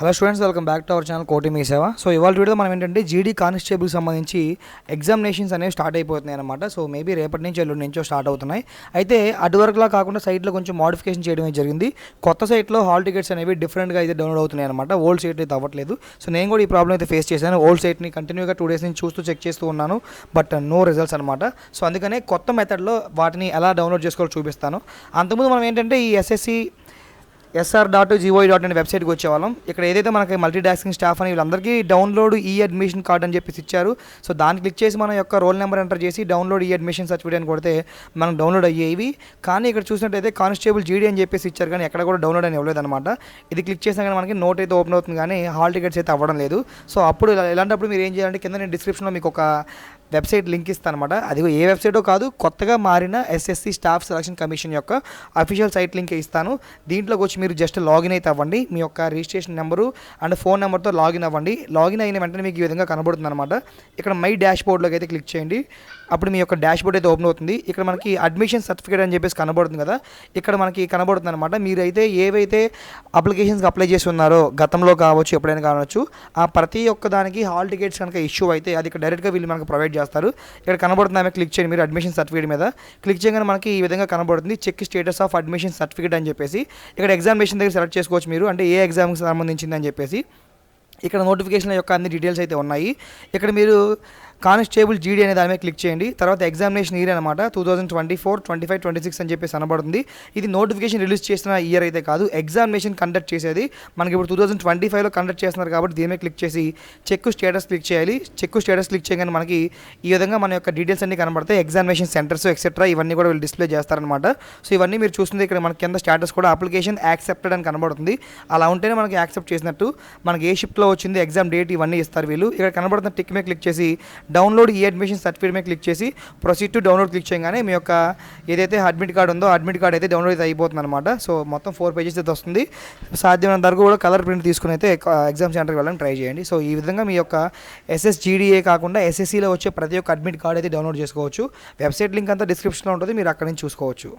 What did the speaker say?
Hello students welcome back to our channel Koti Mee Seva so ఇవాళ video మనం ఏంటంటే జీడీ కానిస్టేబుల్ సంబంధించి ఎగ్జామినేషన్స్ అనేవి స్టార్ట్ అయిపోతున్నాయి అనమాట సో మేబీ రేపటి నుంచి ఎల్లుండి నుంచో స్టార్ట్ అవుతున్నాయి. అయితే అటువరకులా కాకుండా సైట్లో కొంచెం మోడిఫికేషన్ చేయడం జరిగింది. కొత్త సైట్లో హాల్ టికెట్స్ అనేవి డిఫరెంట్గా అయితే డౌన్లోడ్ అవుతున్నాయి అనమాట ఓల్డ్ సైట్ అయితే అవ్వట్లేదు. సో నేను కూడా ఈ ప్రాబ్లం అయితే ఫేస్ చేశాను. ఓల్డ్ సైట్ని కంటిన్యూగా టూ డేస్ నుంచి చూస్తూ చెక్ చేస్తూ ఉన్నాను. బట్ నో రిజల్ట్స్ అనమాట సో అందుకనే కొత్త మెథడ్లో వాటిని ఎలా డౌన్లోడ్ చేసుకోవాలో చూపిస్తాను. అంతకుముందు మనం ఏంటంటే ఈ SSC SR dot GOE dot అనే వెబ్సైట్కి వచ్చేవాళ్ళం. ఇక్కడ ఏదైతే మనకి మల్టీ టాస్కింగ్ స్టాఫ్ అని వీళ్ళందరికీ డౌన్లోడ్ ఈ అడ్మిషన్ కార్డ్ అని చెప్పేసి ఇచ్చారు. సో దాన్ని క్లిక్ చేసి మన యొక్క రోల్ నెంబర్ ఎంటర్ చేసి డౌన్లోడ్ ఈ అడ్మిషన్ సర్టిఫికేట్ అని కొడితే మనం డౌన్లోడ్ అయ్యేవి. కానీ ఇక్కడ చూసినట్టయితే కానిస్టేబుల్ జీడీ అని చెప్పేసి ఇచ్చారు కానీ ఎక్కడ కూడా డౌన్లోడ్ అని ఇవ్వలేదు అనమాట ఇది క్లిక్ చేసినా కానీ మనకి నోట్ అయితే ఓపెన్ అవుతుంది కానీ హాల్ టికెట్స్ అయితే అవ్వడం లేదు. సో అప్పుడు ఇలా- ఇలాంటప్పుడు మీరు ఏం చేయాలంటే కింద నేను డిస్క్రిప్షన్లో మీకు ఒక వెబ్సైట్ లింక్ ఇస్తాను అనమాట అది ఏ వెబ్సైటో కాదు కొత్తగా మారిన ఎస్ఎస్సి స్టాఫ్ సెలక్షన్ కమిషన్ యొక్క అఫీషియల్ సైట్ లింక్ ఇస్తాను. దీంట్లోకి వచ్చి మీరు జస్ట్ లాగిన్ అయితే అవ్వండి. మీ యొక్క రిజిస్ట్రేషన్ నెంబరు అండ్ ఫోన్ నెంబర్తో లాగిన్ అవ్వండి. లాగిన్ అయిన వెంటనే మీకు ఈ విధంగా కనబడుతుంది అనమాట ఇక్కడ మై డాష్ బోర్డ్లోకి అయితే క్లిక్ చేయండి. అప్పుడు మీ యొక్క డాష్ బోర్డ్ అయితే ఓపెన్ అవుతుంది. ఇక్కడ మనకి అడ్మిషన్ సర్టిఫికేట్ అని చెప్పేసి కనబడుతుంది కదా. ఇక్కడ మనకి కనబడుతుంది అనమాట మీరైతే ఏవైతే అప్లికేషన్స్కి అప్లై చేసి ఉన్నారో గతంలో కావచ్చు ఎప్పుడైనా కావచ్చు ఆ ప్రతి ఒక్క దానికి హాల్ టికెట్స్ కనుక ఇష్యూ అయితే అది ఇక్కడ డైరెక్ట్గా వీళ్ళు మనకు ప్రొవైడ్ చేస్తారు. ఇక్కడ కనబడుతుంది ఆమె క్లిక్ చేయండి. మీరు అడ్మిషన్ సర్టిఫికేట్ మీద క్లిక్ చేయగానే మనకి ఈ విధంగా కనబడుతుంది. Check status of admission certificate అని చెప్పేసి. ఇక్కడ ఎగ్జామినేషన్ దగ్గర సెలెక్ట్ చేసుకోవచ్చు మీరు. అంటే ఏ ఎగ్జామ్కి సంబంధించింది అని చెప్పేసి. ఇక్కడ నోటిఫికేషన్ యొక్క అన్ని డీటెయిల్స్ అయితే ఉన్నాయి. ఇక్కడ మీరు కానిస్టేబుల్ జీడీ అనే దాని మీద క్లిక్ చేయండి. తర్వాత ఎగ్జామినేషన్ ఇయర్ అనమాట two thousand twenty four twenty five twenty six అని చెప్పేసి అనబడుతుంది. ఇది నోటిఫికేషన్ రిలీజ్ చేసిన ఇయర్ అయితే కాదు ఎగ్జామినేషన్ కండక్ట్ చేసేది. మనకి ఇప్పుడు టూ థౌసండ్ ట్వంటీ ఫైవ్లో కండక్ట్ చేస్తున్నారు కాబట్టి దీని మీద క్లిక్ చేసి చెక్ స్టేటస్ క్లిక్ చేయాలి. చెక్ స్టేటస్ క్లిక్ చేయగానే మనకి ఈ విధంగా మన యొక్క డీటెయిల్స్ అన్ని కనబడతాయి. ఎగ్జామినేషన్ సెంటర్స్ ఎక్సెట్రా ఇవన్నీ కూడా వీళ్ళు డిస్ప్లే చేస్తారనమాట సో ఇవన్నీ మీరు చూస్తుంది ఇక్కడ మనకి కింద స్టేటస్ కూడా అప్లికేషన్ యాక్సెప్టెడ్ అని కనబడుతుంది. అలా ఉంటేనే మనకి యాక్సెప్ట్ చేసినట్టు మనకి ఏ షిఫ్ట్లో వచ్చింది ఎగ్జామ్ డేట్ ఇవన్నీ ఇస్తారు వీళ్ళు. ఇక్కడ కనబడుతున్న టిక్ మీద క్లిక్ చేసి డౌన్లోడ్ ఈ అడ్మిషన్ సర్టిఫికేట్ మీద క్లిక్ చేసి ప్రొసీడ్ టు డౌన్లోడ్ క్లిక్ చేయగానే మీ యొక్క ఏదైతే అడ్మిట్ కార్డ్ ఉందో అడ్మిట్ కార్డ్ అయితే డౌన్లోడ్ అయితే అయిపోతుంది అనమాట సో మొత్తం ఫోర్ పేజెస్ అయితే వస్తుంది. సాధ్యమైనంత వరకు కూడా కలర్ ప్రింట్ తీసుకుని అయితే ఎగ్జామ్ సెంటర్కి వెళ్ళడానికి ట్రై చేయండి. సో ఈ విధంగా మీ యొక్క ఎస్ఎస్జీడీఏ కాకుండా ఎస్ఎస్సీలో వచ్చే ప్రతి ఒక్క అడ్మిట్ కార్డ్ అయితే డౌన్లోడ్ చేసుకోవచ్చు. వెబ్సైట్ లింక్ అంతా డిస్క్రిప్షన్లో ఉంటుంది. మీరు అక్కడ నుంచి చూసుకోవచ్చు.